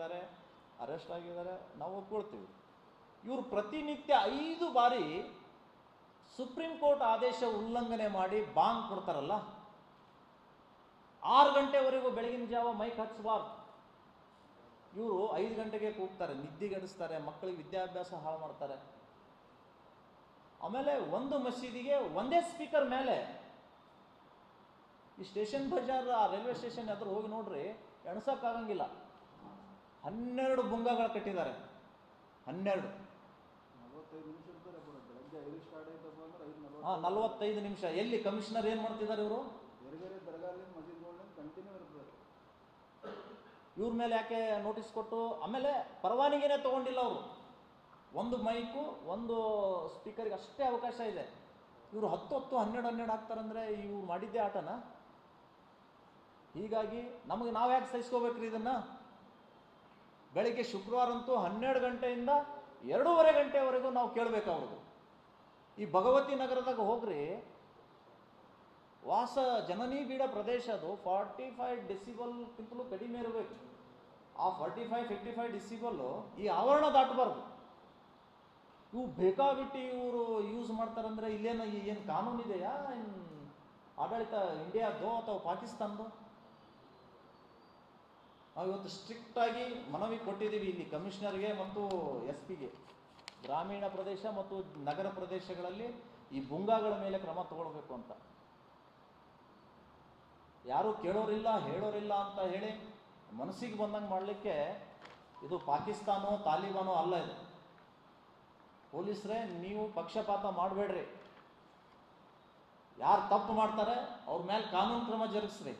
ಆಗಿದ್ದಾರೆ ಅರೆಸ್ಟ್ ಆಗಿದ್ದಾರೆ, ನಾವು ಒಪ್ಕೊಳ್ತೀವಿ. ಇವರು ಪ್ರತಿನಿತ್ಯ ಐದು ಬಾರಿ ಸುಪ್ರೀಂ ಕೋರ್ಟ್ ಆದೇಶ ಉಲ್ಲಂಘನೆ ಮಾಡಿ ಬಾಂಗ್ ಕೊಡ್ತಾರಲ್ಲ, ಆರು ಗಂಟೆವರೆಗೂ ಬೆಳಗಿನ ಜಾವ ಮೈಕ್ ಹಚ್ಚಬಾರ್ದು ಇವರು ಐದು ಗಂಟೆಗೆ ಕೂಗ್ತಾರೆ ನಿದ್ದೆಗೆಡಿಸ್ತಾರೆ ಮಕ್ಕಳಿಗೆ ವಿದ್ಯಾಭ್ಯಾಸ ಹಾಳು ಮಾಡ್ತಾರೆ. ಆಮೇಲೆ ಒಂದು ಮಸೀದಿಗೆ ಒಂದೇ ಸ್ಪೀಕರ್ ಮೇಲೆ ಈ ಸ್ಟೇಷನ್ ಬಜಾರ್, ಆ ರೈಲ್ವೆ ಸ್ಟೇಷನ್ ಎದುರು ಹೋಗಿ ನೋಡ್ರಿ, ಎಣಸಕ್ಕಾಗಂಗಿಲ್ಲ. ಹನ್ನೆರಡು ಬುಂಗಗಳು ಕಟ್ಟಿದ್ದಾರೆ. ಹನ್ನೆರಡು. ಹಾ ನಲವತ್ತೈದು ನಿಮಿಷ. ಎಲ್ಲಿ ಕಮಿಷನರ್ ಏನು ಮಾಡ್ತಿದ್ದಾರೆ ಇವರು? ಇವ್ರ ಮೇಲೆ ಯಾಕೆ ನೋಟಿಸ್ ಕೊಟ್ಟು ಆಮೇಲೆ ಪರವಾನಿಗೆನೇ ತಗೊಂಡಿಲ್ಲ ಅವರು. ಒಂದು ಮೈಕು ಒಂದು ಸ್ಪೀಕರ್ಗೆ ಅಷ್ಟೇ ಅವಕಾಶ ಇದೆ. ಇವರು ಹತ್ತು ಹತ್ತು ಹನ್ನೆರಡು ಹನ್ನೆರಡು ಹಾಕ್ತಾರಂದ್ರೆ ಇವ್ರು ಮಾಡಿದ್ದೇ ಆಟನ? ಹೀಗಾಗಿ ನಮಗೆ ನಾವು ಯಾಕೆ ಸಹಿಸ್ಕೋಬೇಕ್ರಿ ಇದನ್ನ? ಬೆಳಿಗ್ಗೆ ಶುಕ್ರವಾರ ಅಂತೂ ಹನ್ನೆರಡು ಗಂಟೆಯಿಂದ ಎರಡೂವರೆ ಗಂಟೆವರೆಗೂ ನಾವು ಕೇಳಬೇಕು ಅವ್ರದ್ದು. ಈ ಭಗವತಿ ನಗರದಾಗ ಹೋಗ್ರಿ, ವಾಸ ಜನನಿ ಬೀಡ ಪ್ರದೇಶ ಅದು, ಫಾರ್ಟಿ ಫೈವ್ ಡಿಸಿಬಲ್ಗಿಂತಲೂ ಕಡಿಮೆ ಇರಬೇಕು. ಆ forty five, fifty five decibel ಈ ಆವರಣ ದಾಟಬಾರ್ದು. ಇವು ಬೇಕಾಬಿಟ್ಟು ಇವರು ಯೂಸ್ ಮಾಡ್ತಾರಂದ್ರೆ ಇಲ್ಲೇನು ಏನು ಕಾನೂನು ಇದೆಯಾ ಏನ್ ಆಡಳಿತ ಇಂಡಿಯಾದ್ದು ಅಥವಾ ಪಾಕಿಸ್ತಾನದ್ದು ನಾವು ಇವತ್ತು ಸ್ಟ್ರಿಕ್ಟ್ ಆಗಿ ಮನವಿ ಕೊಟ್ಟಿದ್ದೀವಿ ಇಲ್ಲಿ ಕಮಿಷನರ್ಗೆ ಮತ್ತು ಎಸ್ ಪಿಗೆ ಗ್ರಾಮೀಣ ಪ್ರದೇಶ ಮತ್ತು ನಗರ ಪ್ರದೇಶಗಳಲ್ಲಿ ಈ ಬುಂಗಾಗಳ ಮೇಲೆ ಕ್ರಮ ತಗೊಳ್ಬೇಕು ಅಂತ. ಯಾರು ಕೇಳೋರಿಲ್ಲ, ಹೇಳೋರಿಲ್ಲ ಅಂತ ಹೇಳಿ ಮನಸ್ಸಿಗೆ ಬಂದಂಗೆ ಮಾಡಲಿಕ್ಕೆ ಇದು ಪಾಕಿಸ್ತಾನೋ, ತಾಲಿಬಾನೋ ಅಲ್ಲ ಇದು. ಪೊಲೀಸರೇ, ನೀವು ಪಕ್ಷಪಾತ ಮಾಡಬೇಡ್ರಿ. ಯಾರು ತಪ್ಪು ಮಾಡ್ತಾರೆ, ಅವ್ರ ಮೇಲೆ ಕಾನೂನು ಕ್ರಮ ಜರುಗಿಸ್ರಿ.